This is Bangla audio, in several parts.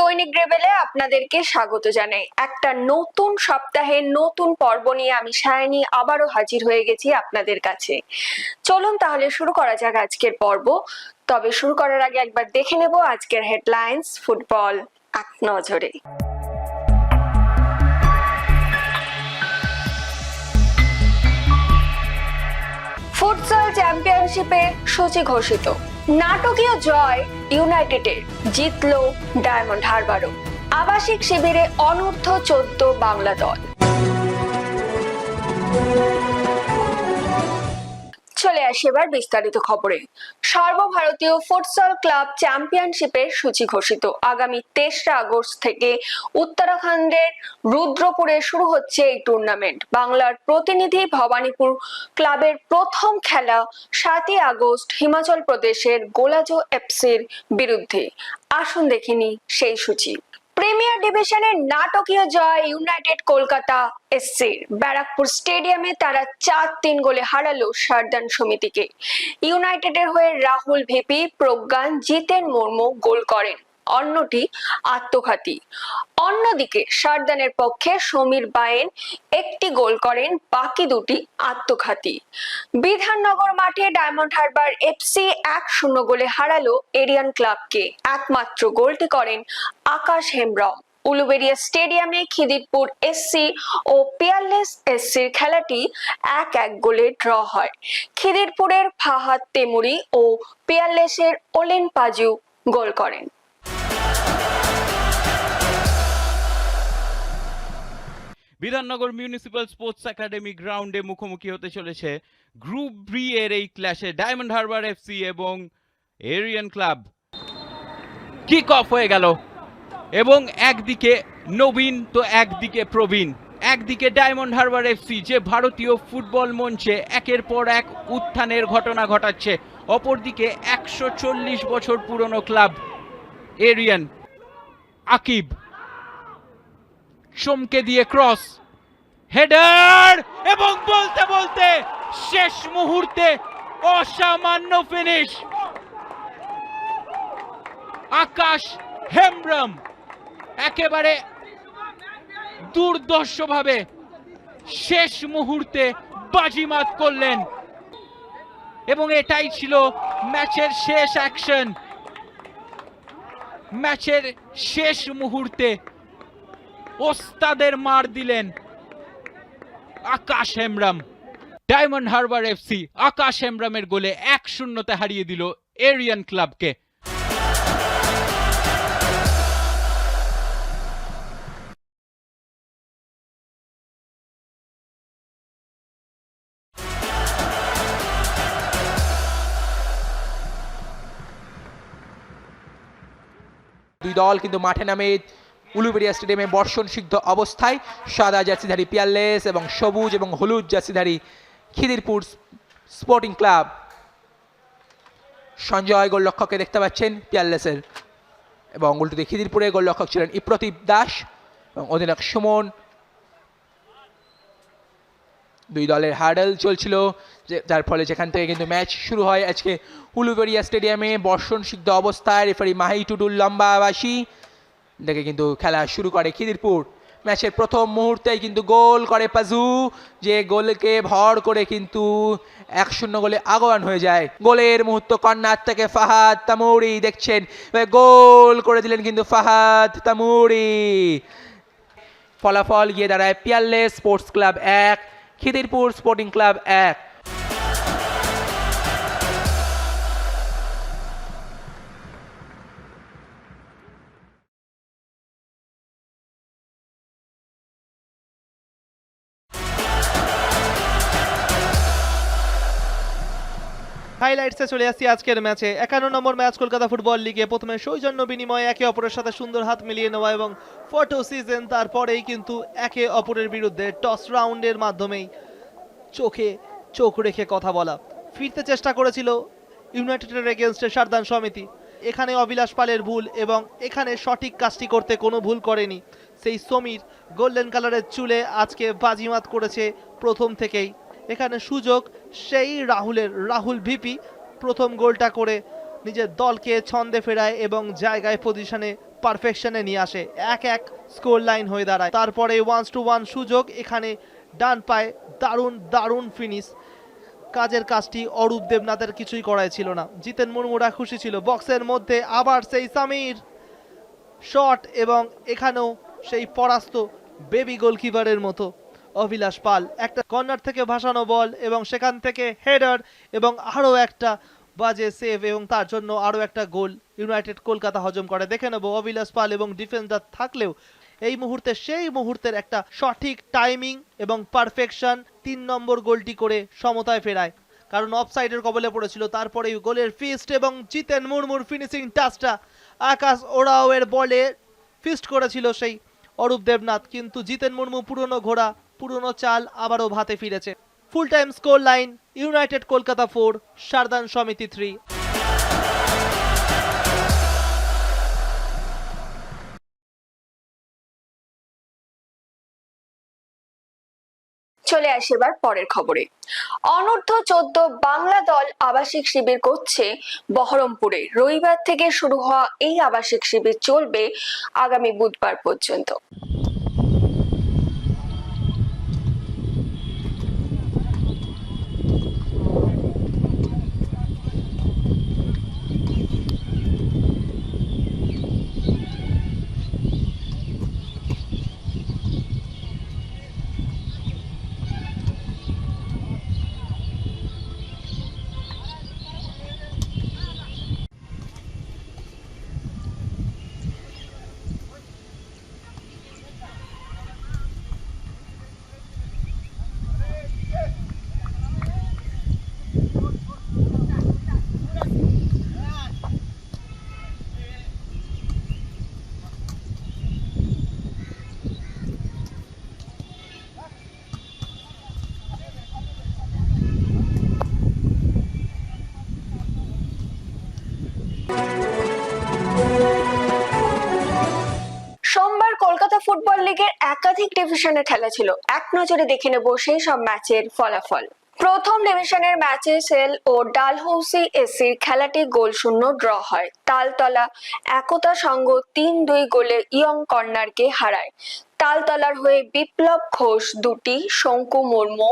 দৈনিক রেবেলে আপনাদেরকে স্বাগত জানাই। একটা নতুন সপ্তাহে নতুন পর্ব নিয়ে আমি সায়নি আবারও হাজির হয়ে গেছি আপনাদের কাছে। চলুন তাহলে শুরু করা যাক আজকের পর্ব। তবে শুরু করার আগে একবার দেখে নেব আজকের হেডলাইন্স, ফুটবল, এক নজরে। ফুটসল চ্যাম্পিয়নশিপে সূচি ঘোষিত। নাটকীয় জয় ইউনাইটেডের জিতলো ডায়মন্ড হারবারও। আবাসিক শিবিরে অনূর্ধ্ব চোদ্দ বাংলা দল। চলে আসি এবার বিস্তারিত খবরে। সর্বভারতীয় ফুটসল ক্লাব চ্যাম্পিয়নশিপের সূচি ঘোষিত। আগামী তেসরা আগস্ট থেকে উত্তরাখণ্ডের রুদ্রপুরে শুরু হচ্ছে এই টুর্নামেন্ট বাংলার প্রতিনিধি ভবানীপুর ক্লাবের প্রথম খেলা সাতই আগস্ট হিমাচল প্রদেশের গোলাজো এফসির বিরুদ্ধে। আসুন দেখিনি সেই সূচি। প্রিমিয়ার ডিভিশনের নাটকীয় জয় ইউনাইটেড কলকাতা এসসি। ব্যারাকপুর স্টেডিয়ামে তারা চার তিন গোলে হারালো সারদান সমিতিকে। ইউনাইটেডের হয়ে রাহুল ভিপি, প্রজ্ঞান, জিতেন মুর্মু গোল করেন। অন্যটি আত্মঘাতী। অন্যদিকে সারদানের পক্ষে সমীর বায়েন একটি গোল করেন, বাকি দুটি আত্মঘাতী। বিধাননগর মাঠে ডায়মন্ড হারবার এফসি এক শূন্য গোলে হারালো এরিয়ান ক্লাবকে। একমাত্র গোলটি করেন আকাশ হেমব্রম। উলুবেড়িয়া স্টেডিয়ামে খিদিরপুর এসসি ও পিয়ারলেস এসসির খেলাটি এক এক গোলে ড্র হয়। খিদিরপুরের ফাহাদ তেমুরি ও পিয়ারলেসের ওলেন পাজু গোল করেন। বিধাননগর মিউনিসিপ্যাল স্পোর্টস একাডেমি গ্রাউন্ডে মুখোমুখি হতে চলেছে গ্রুপ বি এর এই ক্লাসে ডায়মন্ড হারবার এফসি এবং এরিয়ান ক্লাব কিক অফ হয়ে গেল। এবং একদিকে নবীন, তো একদিকে প্রবীণ। একদিকে ডায়মন্ড হারবার এফসি যে ভারতীয় ফুটবল মঞ্চে একের পর এক উত্থানের ঘটনা ঘটাচ্ছে। অপরদিকে একশো চল্লিশ বছর পুরনো ক্লাব এরিয়ান আকিব চমকে দিয়ে ক্রস হেডার এবং বলতে বলতে শেষ মুহূর্তে অসামান্য ফিনিশ আকাশ হেমব্রম, একেবারে দুর্দর্শভাবে শেষ মুহূর্তে বাজিমাত করলেন। এবং এটাই ছিল ম্যাচের শেষ অ্যাকশন ম্যাচের শেষ মুহূর্তে ওস্তাদের মার দিলেন। Akash Hembram. Diamond Harbour FC Akash হেমব্রমের গোলে এক শূন্যতে হারিয়ে দিল এরিয়ান ক্লাবকে। দুই দল কিন্তু মাঠে নামে উলুবেড়িয়া স্টেডিয়ামে বর্ষণ সিদ্ধ অবস্থায় সাদা জার্সিধারী পিয়ারলেস এবং সবুজ এবং হলুদ জার্সিধারী খিদিরপুর স্পোর্টিং ক্লাব। সঞ্জয় গোলরক্ষককে দেখতে পাচ্ছেন পিয়ারলেসের এবং উল্টোতে খিদিরপুরে গোলরক্ষক ছিলেন ইপ্রতীপ দাস এবং অধিনায়ক সুমন। দুই দলের হার্ডেল চলছিল যার ফলে যেখান থেকে কিন্তু ম্যাচ শুরু হয় আজকে উলুবেড়িয়া স্টেডিয়ামে বর্ষণ সিদ্ধ অবস্থায়, রেফারি মাহি টুডুল লম্বাবাসী দেখে কিন্তু খেলা শুরু করে খিদিরপুর। ম্যাচের প্রথম মুহূর্তেই কিন্তু গোল করে পাজু, যে গোলকে ভর করে কিন্তু এক শূন্য গোলে আগোয়ান হয়ে যায়। গোলের মুহূর্ত কর্নার থেকে ফাহাদ তামুরি দেখছেন। গোল করে দিলেন কিন্তু ফাহাদ তামুরি ফলাফল গিয়ে দাঁড়ায় পিয়ারলেস স্পোর্টস ক্লাব এক, খিদিরপুর স্পোর্টিং ক্লাব এক। হাইলাইটসে চলে আসছি আজকের ম্যাচে। একান্ন নম্বর ম্যাচ কলকাতা ফুটবল লিগে প্রথমে সৌজন্য বিনিময়ে একে অপরের সাথে সুন্দর হাত মিলিয়ে নেওয়া এবং ফটো সিজন তারপরেই কিন্তু একে অপরের বিরুদ্ধে টস রাউন্ডের মাধ্যমেই চোখে চোখ রেখে কথা বলা। ফিরতে চেষ্টা করেছিল ইউনাইটেডের এগেনস্টে সারদান সমিতি। এখানে অবিলাস পালের ভুল এবং এখানে সঠিক কাজটি করতে কোনো ভুল করেনি। সেই সমীর গোল্ডেন কালারের চুলে আজকে বাজিমাত করেছে প্রথম থেকেই। এখানে সুযোগ, সেই রাহুলের, রাহুল ভিপি প্রথম গোলটা করে নিজের দলকে ছন্দে ফেরায় এবং জায়গায় পজিশনে পারফেকশনে নিয়ে আসে। এক এক স্কোর লাইন হয়ে দাঁড়ায়। তারপরে ওয়ান্স টু ওয়ান সুযোগ, এখানে ডান পায়ে দারুণ দারুণ ফিনিশ কাজের কাজটি অরূপ দেবনাথের কিছুই করাই ছিল না। জিতেন মুর্মুরা খুশি ছিল। বক্সের মধ্যে আবার সেই সামির শট এবং এখানেও সেই পরাস্ত বেবি গোলকিপারের মতো অভিলাষ পাল। একটা কর্নার থেকে ভাসানো বল এবং সেখান থেকে হেডার এবং আরও একটা বাজে সেভ এবং তার জন্য আরও একটা গোল ইউনাইটেড কলকাতা হজম করে। দেখে নেব অভিলাষ পাল এবং ডিফেন্ডার থাকলেও এই মুহূর্তে সেই মুহূর্তের একটা সঠিক টাইমিং এবং পারফেকশন তিন নম্বর গোলটি করে সমতায় ফেরায়। কারণ অফসাইডের কবলে পড়েছিল তারপরে গোলের ফিস্ট এবং জিতেন মুর্মুর ফিনিশিং টাচটা আকাশ ওরাওয়ের বলে ফিস্ট করেছিল সেই অরূপ দেবনাথ, কিন্তু জিতেন মুর্মু পুরনো ঘোড়া পুরনো চাল আবারও ভাতে ফিরেছে। Full time score line United Kolkata four Sardan Samiti three চলে আসে এবার পরের খবরে। অনূর্ধ্ব চোদ্দ বাংলা দল আবাসিক শিবির করছে বহরমপুরে। রবিবার থেকে শুরু হওয়া এই আবাসিক শিবির চলবে আগামী বুধবার পর্যন্ত। ফুটবল লিগের একাধিক ডিভিশনে খেলা ছিল। এক নজরে দেখে নেব সেই সব ম্যাচের ফলাফল। প্রথম ডিভিশনের ম্যাচে সেল ও ডালহৌসি এসির খেলাটি গোল শূন্য ড্র হয়। তালতলা একতা সংঘ তিন দুই গোলে ইয়ং কর্নারকে হারায়। তালতলার হয়ে বিপ্লব ঘোষ দুটি, শঙ্কু মুর্মু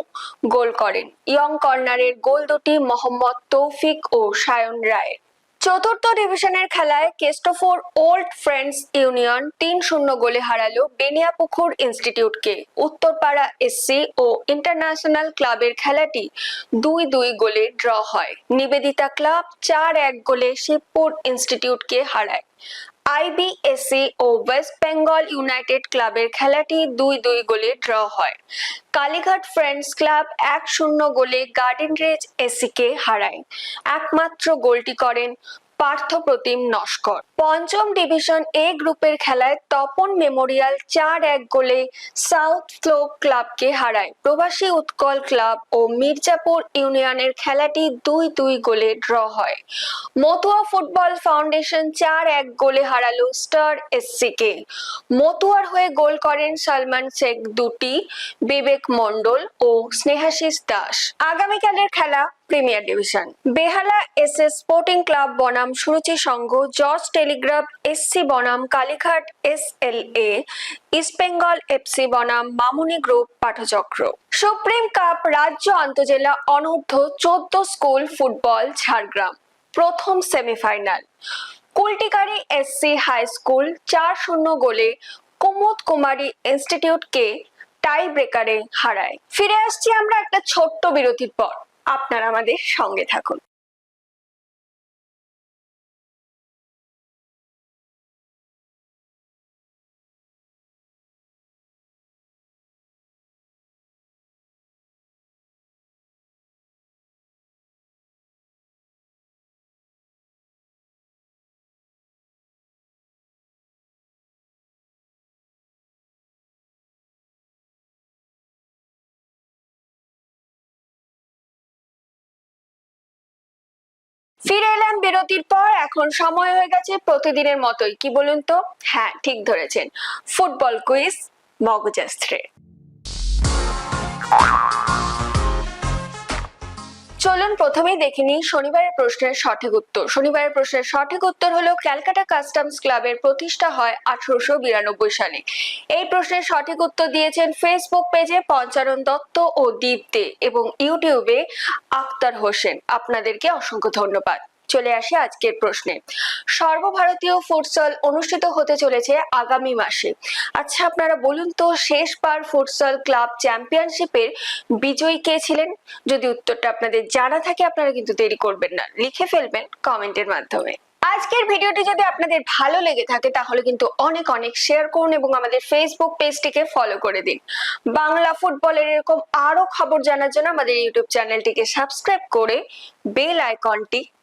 গোল করেন। ইয়ং কর্নারের গোল দুটি মোহাম্মদ তৌফিক ও সায়ন রায়। চতুর্থ ডিভিশনের খেলায় কেস্টোফোর ওল্ড ফ্রেন্ডস ইউনিয়ন তিন শূন্য গোলে হারালো বেনিয়াপুকুর ইনস্টিটিউটকে। উত্তরপাড়া এসসি ও ইন্টারন্যাশনাল ক্লাবের খেলাটি দুই দুই গোলে ড্র হয়। নিবেদিতা ক্লাব চার এক গোলে শিবপুর ইনস্টিটিউটকে হারায়। আইবিএসসি ও ওয়েস্ট বেঙ্গল ইউনাইটেড ক্লাবের খেলাটি দুই দুই গোলে ড্র হয়। কালীঘাট ফ্রেন্ডস ক্লাব এক শূন্য গোলে গার্ডেন রেজ এসিকে হারায়। একমাত্র গোলটি করেন পার্থপ্রতিম নস্কর। পঞ্চম ডিভিশন এ গ্রুপের খেলায় তপন মেমোরিয়াল চার এক গোলে সাউথ স্লোপ ক্লাবকে হারায়। প্রবাসী উৎকল ক্লাব ও মির্জাপুর ইউনিয়নের খেলাটি দুই দুই গোলে ড্র হয়। মতুয়া ফুটবল ফাউন্ডেশন চার এক গোলে হারালো স্টার এসসিকে। মতুয়ার হয়ে গোল করেন সালমান শেখ দুটি, বিবেক মন্ডল ও স্নেহাশিস দাস। আগামীকালের খেলা premier division. Behala S S sporting club বনাম Suruchi Sangha George Telegraph SC বনাম, Kalighat S L A, East Bengal FC বনাম, মামুনি গ্রুপ পাঠচক্র। সুপ্রিম কাপ রাজ্য আন্তজেলা অনূর্ধ্ব চোদ্দ স্কুল ফুটবল, ঝাড়গ্রাম। প্রথম semifinal. Kultikari SC high school চার শূন্য গোলে কুমুদ কুমারী ইনস্টিটিউটকে টাই ব্রেকারে হারায়। ফিরে আসছি আমরা একটা ছোট্ট বিরতির পর। আপনারা আমাদের সঙ্গে থাকুন। ফিরে এলাম বিরতির পর, এখন সময় হয়ে গেছে প্রতিদিনের মতোই। কি বলুন তো? হ্যাঁ ঠিক ধরেছেন। ফুটবল কুইজ মগজাস্ত্রে চলুন প্রথমেই দেখে নিই শনিবারের প্রশ্নের সঠিক উত্তর। শনিবারের প্রশ্নের সঠিক উত্তর হলো, ক্যালকাটা কাস্টমস ক্লাবের প্রতিষ্ঠা হয় আঠারোশো বিরানব্বই সালে। এই প্রশ্নের সঠিক উত্তর দিয়েছেন ফেসবুক পেজে পঞ্চানন দত্ত ও দীপ দে এবং ইউটিউবে আক্তার হোসেন। আপনাদেরকে অসংখ্য ধন্যবাদ। চলে আসি আজকের প্রশ্নে। সর্বভারতীয় ফুটসল অনুষ্ঠিত হতে চলেছে আগামী মাসে। আচ্ছা আপনারা বলুন তো, শেষবার ফুটসল ক্লাব চ্যাম্পিয়নশিপের বিজয়ী কে ছিলেন? যদি উত্তরটা আপনাদের জানা থাকে, আপনারা কিন্তু দেরি করবেন না। লিখে ফেলবেন কমেন্টের মাধ্যমে। আজকের ভিডিওটি যদি আপনাদের ভালো লেগে থাকে, তাহলে কিন্তু অনেক অনেক শেয়ার করুন এবং আমাদের ফেসবুক পেজটিকে ফলো করে দিন। বাংলা ফুটবলের এরকম আরও খবর জানার জন্য আমাদের ইউটিউব চ্যানেলটিকে সাবস্ক্রাইব করে বেল আইকনটি